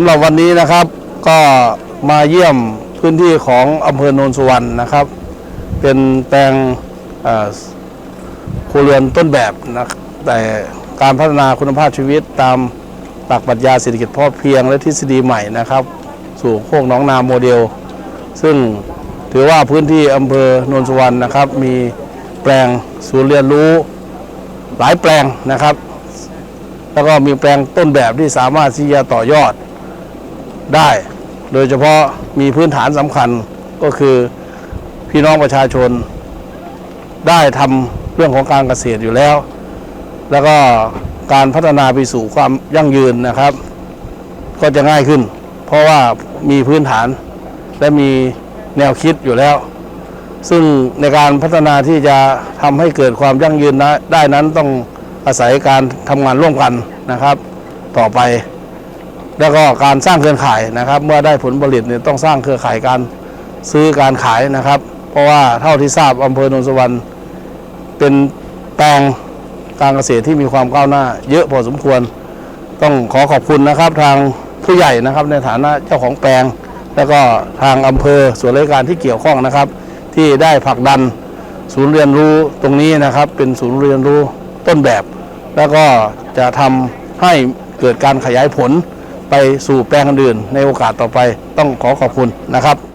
ำหรับวันนี้นะครับก็มาเยี่ยมพื้นที่ของอำเภอโนนสุวรรณนะครับ เป็นแปลงครัวเรือนต้นแบบนะแต่การพัฒนาคุณภาพชีวิตตามหลักปรัชญาเศรษฐกิจพอเพียงและทฤษฎีใหม่นะครับ สู่โคกน้องนาโมเดล ซึ่งถือว่าพื้นที่อำเภอโนนสุวรรณนะครับ มีแปลงศูนย์เรียนรู้หลายแปลงนะครับ แล้วก็มีแปลงต้นแบบที่สามารถที่จะต่อยอด ได้ โดยเฉพาะมีพื้นฐานสำคัญก็คือพี่น้องประชาชน ได้ทำเรื่องของการเกษตรอยู่แล้ว แล้วก็การพัฒนาไปสู่ความยั่งยืนนะครับ ก็จะง่ายขึ้น เพราะว่ามีพื้นฐานและมีแนวคิดอยู่แล้ว ซึ่งในการพัฒนาที่จะทำให้เกิดความยั่งยืนนะได้นั้นต้องอาศัยการทำงานร่วมกันนะครับ ต่อไป แล้วก็การสร้างเครือข่ายนะครับ เมื่อได้ผลผลิตเนี่ยต้องสร้างเครือข่ายการซื้อการขายนะครับ เพราะว่าเท่าที่ทราบอำเภอโนนสวรรณเป็นแปลงการเกษตรที่มีความก้าวหน้า เยอะพอสมควร ต้องขอขอบคุณนะครับทางผู้ใหญ่นะครับในฐานะเจ้าของแปลง แล้วก็ทางอำเภอส่วนราชการที่เกี่ยวข้องนะครับ ที่ได้ผลักดันศูนย์เรียนรู้ตรงนี้นะครับ เป็นศูนย์เรียนรู้ต้นแบบ แล้วก็จะทำให้เกิดการขยายผล ไปสู่แปลงอื่นในโอกาสต่อไปต้องขอขอบคุณนะครับ